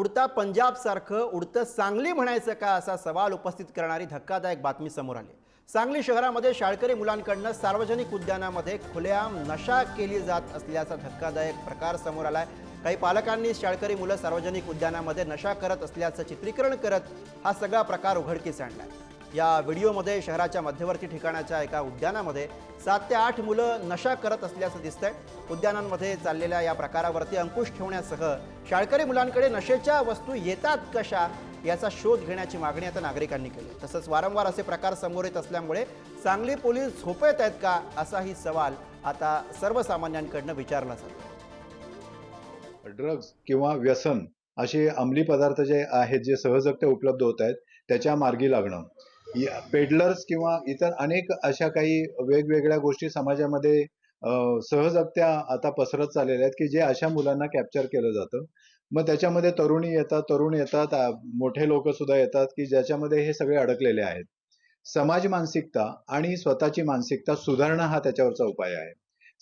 उडता पंजाबसारखं उडतं सांगली म्हणायचं का असा सवाल उपस्थित करणारी धक्कादायक बातमी समोर आली. सांगली शहरामध्ये शाळकरी मुलांकडनं सार्वजनिक उद्यानामध्ये खुलेआम नशा केली जात असल्याचा धक्कादायक प्रकार समोर आलाय. काही पालकांनी शाळकरी मुलं सार्वजनिक उद्यानामध्ये नशा करत असल्याचं चित्रीकरण करत हा सगळा प्रकार उघडकीस आणलाय. या व्हिडिओमध्ये शहराच्या मध्यवर्ती ठिकाणाच्या एका उद्यानामध्ये सात ते आठ मुलं नशा करत असल्याचं दिसतंय. उद्यानांमध्ये चाललेल्या या प्रकारावरती अंकुश ठेवण्यासह शाळकरी मुलांकडे नशेच्या वस्तू येतात कशा याचा शोध घेण्याची मागणी आता नागरिकांनी केली तसंच वारंवार असे प्रकार समोर येत असल्यामुळे सांगली पोलीस झोपेत आहेत का असाही सवाल आता सर्वसामान्यांकडनं विचारला जातो ड्रग्ज किंवा व्यसन असे अंमली पदार्थ जे आहेत जे सहजगत्या उपलब्ध होत आहेत त्याच्या मार्गी लागणं. पेडलर्स किंवा इतर अनेक अशा काही वेगवेगळ्या गोष्टी समाजामध्ये सहजगत्या आता पसरत चाललेल्या आहेत की जे अशा मुलांना कॅप्चर केलं जातं. मग त्याच्यामध्ये तरुणी येतात तरुण येतात मोठे लोक सुद्धा येतात की ज्याच्यामध्ये हे सगळे अडकलेले आहेत. समाज मानसिकता आणि स्वतःची मानसिकता सुधारणं हा त्याच्यावरचा उपाय आहे.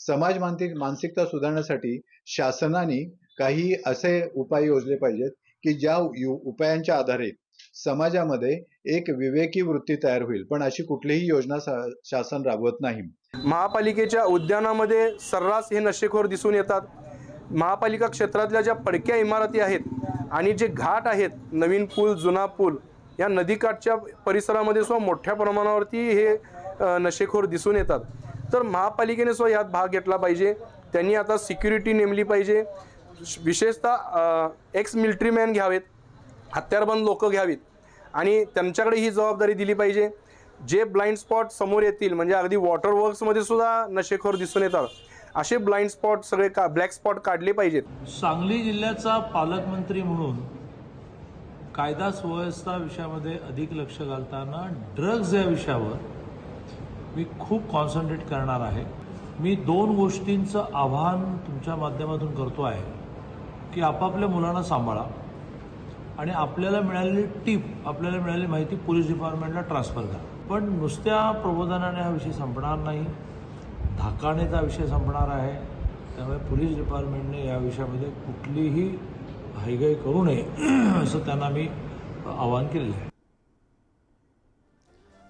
समाज मानसिक मानसिकता सुधारण्यासाठी शासनाने काही असे उपाय योजले पाहिजेत की ज्या यु- उपायांच्या आधारे समाजामध्ये एक विवेकी वृत्ती तयार होईल. पण अशी कुठलीही योजना शासन राबवत नाही. महापालिकेच्या उद्यानामध्ये सर्रास हे नशेखोर दिसून येतात. महापालिका क्षेत्रातल्या ज्या पडक्या इमारती आहेत आणि जे घाट आहेत नवीन पूल जुना पूल या नदीकाठच्या परिसरामध्ये सुद्धा मोठ्या प्रमाणावरती हे नशेखोर दिसून येतात. तर महापालिकेने सुद्धा यात भाग घेतला पाहिजे. त्यांनी आता सिक्युरिटी नेमली पाहिजे. विशेषतः एक्स मिलिटरी मॅन घ्यावेत. हत्यारबंद लोक घ्यावीत. आणि त्यांच्याकडे ही जबाबदारी दिली पाहिजे. जे ब्लाइंड स्पॉट समोर येतील म्हणजे अगदी वॉटर वर्क्समध्ये सुद्धा नशेखोर दिसून येतात. असे ब्लाइंड स्पॉट सगळे का ब्लॅक स्पॉट काढले पाहिजेत. सांगली जिल्ह्याचा पालकमंत्री म्हणून कायदा सुव्यवस्था विषयामध्ये अधिक लक्ष घालताना ड्रग्ज या विषयावर मी खूप कॉन्सन्ट्रेट करणार आहे. मी दोन गोष्टींचं आव्हान तुमच्या माध्यमातून करतो आहे की आपापल्या मुलांना सांभाळा. आणि आपल्याला मिळालेली टीप आपल्याला मिळालेली माहिती पोलीस डिपार्टमेंटला ट्रान्सफर करा. पण नुसत्या प्रबोधनाने हा विषय संपणार नाही धाकानेचा हा विषय संपणार आहे. त्यामुळे पोलीस डिपार्टमेंटने या विषयामध्ये कुठलीही हायगाई करू नये असं त्यांना मी आवाहन केलेलं आहे.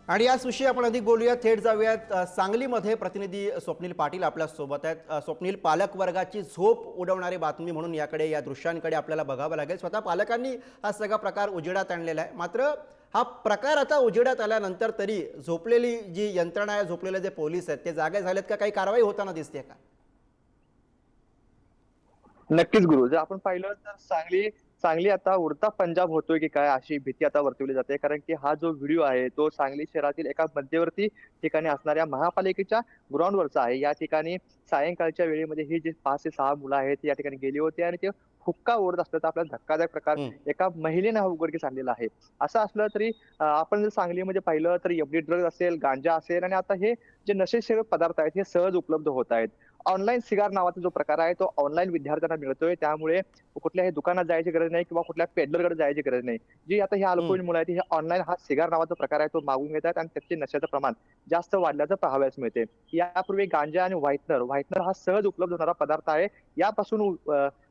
आणि याच विषयी आपण अधिक बोलूया थेट जाऊयात. सांगलीमध्ये प्रतिनिधी स्वप्नील पाटील आपल्यासोबत आहेत स्वप्नील पालक वर्गाची झोप उडवणारी बातमी म्हणून याकडे या दृश्यांकडे आपल्याला बघावं लागेल. स्वतः पालकांनी हा सगळा प्रकार उजेडात आणलेला आहे. मात्र हा प्रकार आता उजेडात आल्यानंतर तरी झोपलेली जी यंत्रणा आहे झोपलेले जे पोलीस आहेत ते जागे झालेत का? काही कारवाई होताना दिसते का? नक्कीच गुरु जर आपण पाहिलं तर सांगली सांगली आता उडता पंजाब होतोय की काय अशी भीती आता वर्तवली जाते. कारण की हा जो व्हिडिओ आहे तो सांगली शहरातील एका मध्यवर्ती ठिकाणी असणाऱ्या महापालिकेच्या ग्राउंडवरचा आहे. या ठिकाणी सायंकाळच्या वेळेमध्ये ही जी पाच ते सहा मुलं आहेत या ठिकाणी गेली होती आणि ते हुक्का ओढत असल्याचा आपल्याला धक्कादायक प्रकार. एका महिलेने हा उघडकीस आणलेला आहे. असं असलं तरी आपण जर सांगलीमध्ये पाहिलं तर एफडी ड्रग्ज असेल गांजा असेल आणि आता हे जे नशेसेवक पदार्थ आहेत हे सहज उपलब्ध होत आहेत. ऑनलाईन सिगार नावाचा जो प्रकार आहे तो ऑनलाईन विद्यार्थ्यांना मिळतोय. त्यामुळे कुठल्याही दुकानात जायची गरज नाही किंवा कुठल्या पेडलरकडे जायची गरज नाही. जी आता हे अल्पवयीन मुलं आहेत हे ऑनलाईन हा सिगार नावाचा प्रकार आहे तो मागून घेतात आणि त्याचे नशेचं प्रमाण जास्त वाढल्याचं पाहावयास मिळते. यापूर्वी गांजा आणि व्हाईटनर व्हाईटनर हा सहज उपलब्ध होणारा पदार्थ आहे. यापासून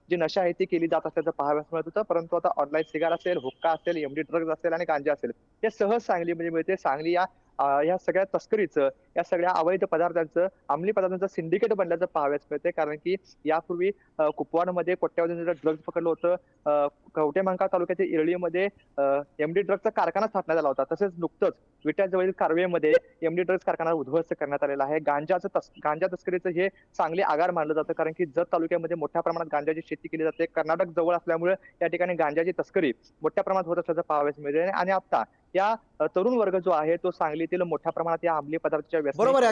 जी नशा आहे ती केली जात असल्याचं पाहावयास मिळत होतं. परंतु आता ऑनलाईन सिगार असेल हुक्का असेल एमडी ड्रग्ज असेल आणि गांजा असेल हे सहज सांगलीमध्ये मिळते. सांगली या या सगळ्या तस्करीचं या सगळ्या अवैध पदार्थांचं अंमली पदार्थांचं सिंडिकेट बनल्याचं पाहावयास मिळते कारण की यापूर्वी कुपवाडमध्ये कोट्यावधी ड्रग्ज पकडलं होतं कवटेमांका तालुक्याच्या इरळीमध्ये एमडी ड्रग्जचा कारखाना स्थापण्यात आला होता. तसेच नुकतंच विट्याजवळील कारवेमध्ये एमडी ड्रग्ज कारखाना उद्ध्वस्त करण्यात आलेला आहे. गांजाचं तस गांजा तस्करीचं हे चांगले आगार मानलं जातं. कारण की जत तालुक्यामध्ये मोठ्या प्रमाणात गांजाची शेती केली जाते. कर्नाटक जवळ असल्यामुळे या ठिकाणी गांजाची तस्करी मोठ्या प्रमाणात होत असल्याचं पाहावयास मिळते आणि आता या अ, तरुण वर्ग जो आहे तो सांगलीतील मोठ्या प्रमाणात या अंमली पदार्थाच्या बरोबर